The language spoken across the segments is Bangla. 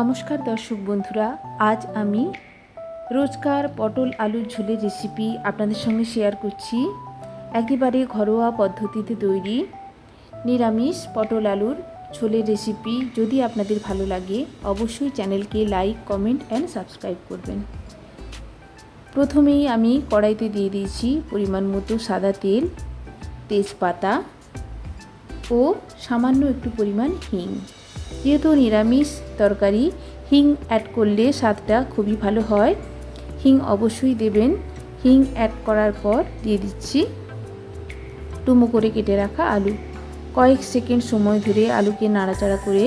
নমস্কার দর্শক বন্ধুরা, আজ আমি রোজকার পটল আলুর ঝোলের রেসিপি আপনাদের সঙ্গে শেয়ার করছি। একেবারে ঘরোয়া পদ্ধতিতে তৈরি নিরামিষ পটল আলুর ঝোলের রেসিপি যদি আপনাদের ভালো লাগে, অবশ্যই চ্যানেলকে লাইক কমেন্ট অ্যান্ড সাবস্ক্রাইব করবেন। প্রথমেই আমি কড়াইতে দিয়ে দিয়েছি পরিমাণ মতো সাদা তেল, তেজপাতা ও সামান্য একটু পরিমাণ হিং। যেহেতু নিরামিষ তরকারি, হিং অ্যাড করলে স্বাদটা খুবই ভালো হয়। হিং অবশ্যই দেবেন। হিং অ্যাড করার পর দিয়ে দিচ্ছি টুমো করে কেটে রাখা আলু। কয়েক সেকেন্ড সময় ধরে আলুকে নাড়াচাড়া করে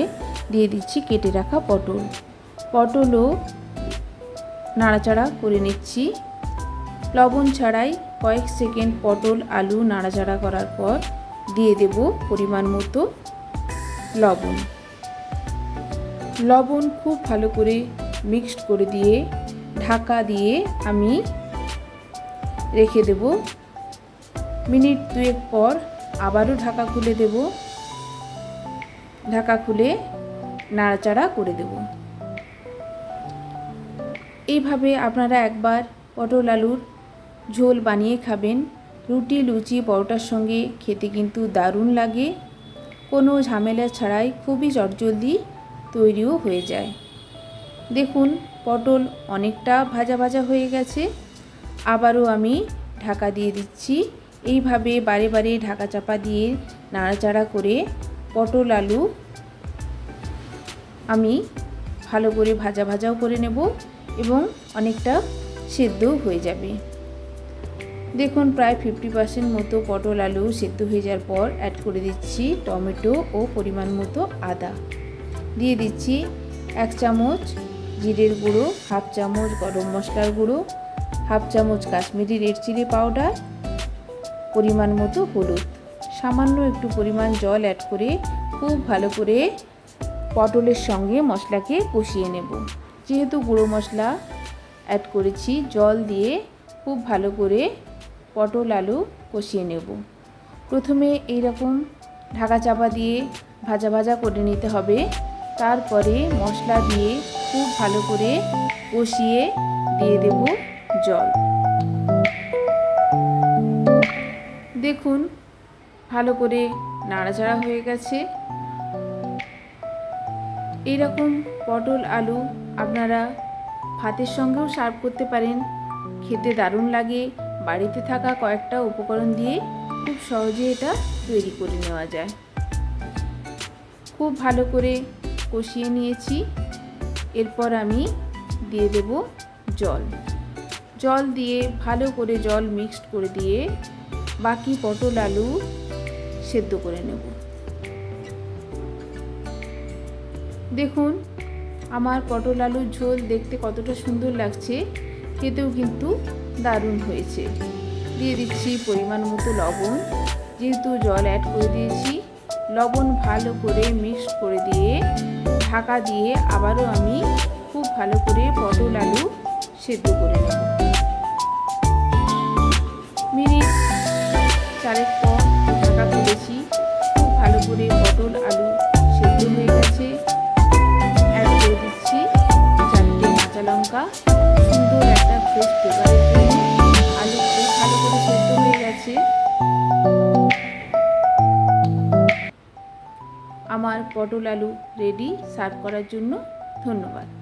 দিয়ে দিচ্ছি কেটে রাখা পটল। পটলও নাড়াচাড়া করে নিচ্ছি। লবণ ছাড়াই কয়েক সেকেন্ড পটল, আলু নাড়াচাড়া করার পর দিয়ে দেব পরিমাণ মতো লবণ। লবণ খুব ভালো করে মিক্সড করে দিয়ে, ঢাকা দিয়ে আমি রেখে দেব। মিনিট দুয়েক পর আবারও ঢাকা খুলে দেব। ঢাকা খুলে নাড়াচাড়া করে দেব। এইভাবে আপনারা একবার পটল আলুর ঝোল বানিয়ে খাবেন। রুটি, লুচি, পরোটার সঙ্গে খেতে কিন্তু দারুণ লাগে। কোনো ঝামেলা ছাড়াই খুবই চটজলদি তৈরিও হয়ে যায়। দেখুন, পটল অনেকটা ভাজা ভাজা হয়ে গেছে। আবারও আমি ঢাকা দিয়ে দিচ্ছি। এইভাবে বারে বারে ঢাকা চাপা দিয়ে নাড়াচাড়া করে পটল আলু আমি ভালো করে ভাজা ভাজাও করে নেব এবং অনেকটা সেদ্ধও হয়ে যাবে। দেখুন, প্রায় ফিফটি পার্সেন্ট মতো পটল আলু সেদ্ধ হয়ে যাওয়ার পর অ্যাড করে দিচ্ছি টমেটো ও পরিমাণ মতো আদা। দিয়ে দিচ্ছি এক চামচ জিরের গুঁড়ো, হাফ চামচ গরম মশলার গুঁড়ো, হাফ চামচ কাশ্মীরি রেড চিলি পাউডার, পরিমাণ মতো হলুদ। সামান্য একটু পরিমাণ জল অ্যাড করে খুব ভালো করে পটলের সঙ্গে মশলাকে কষিয়ে নেব। যেহেতু গুঁড়ো মশলা অ্যাড করেছি, জল দিয়ে খুব ভালো করে পটল আলু কষিয়ে নেব। প্রথমে এইরকম ঢাকা চাপা দিয়ে ভাজা ভাজা করে নিতে হবে। তারপরে মশলা দিয়ে খুব ভালো করে কষিয়ে দিয়ে দেব জল। দেখুন, ভালো করে নাড়াচাড়া হয়ে গেছে। এইরকম পটল আলু আপনারা ভাতের সঙ্গেও সার্ভ করতে পারেন। খেতে দারুণ লাগে। বাড়িতে থাকা কয়েকটা উপকরণ দিয়ে খুব সহজে এটা তৈরি করে নেওয়া যায়। খুব ভালো করে কষিয়ে নিয়েছি। এরপর আমি দিয়ে দেব জল। জল দিয়ে ভালো করে জল মিক্সড করে দিয়ে বাকি পটল আলু সেদ্ধ করে নেব। দেখুন, আমার পটল আলুর ঝোল দেখতে কতটা সুন্দর লাগছে, খেতেও কিন্তু দারুণ হয়েছে। দিয়ে দিচ্ছি পরিমাণ মতো লবণ, যেহেতু জল অ্যাড করে দিয়েছি, লবণ ভালো করে মিক্সড করে দিয়ে ঢাকা দিয়ে আবারও আমি খুব ভালো করে পটল আলু সেদ্ধ করে নেব। মিনিট চারেক পর ঢাকা তুলেছি। খুব ভালো করে পটল আলু সেদ্ধ হয়ে গেছে। অ্যাড করে দিচ্ছি চারটে কাঁচা লঙ্কা। সুন্দর একটা ফ্রেশ ফ্লেভারের আমার পটল আলু রেডি সার্ভ করার জন্য ধন্যবাদ।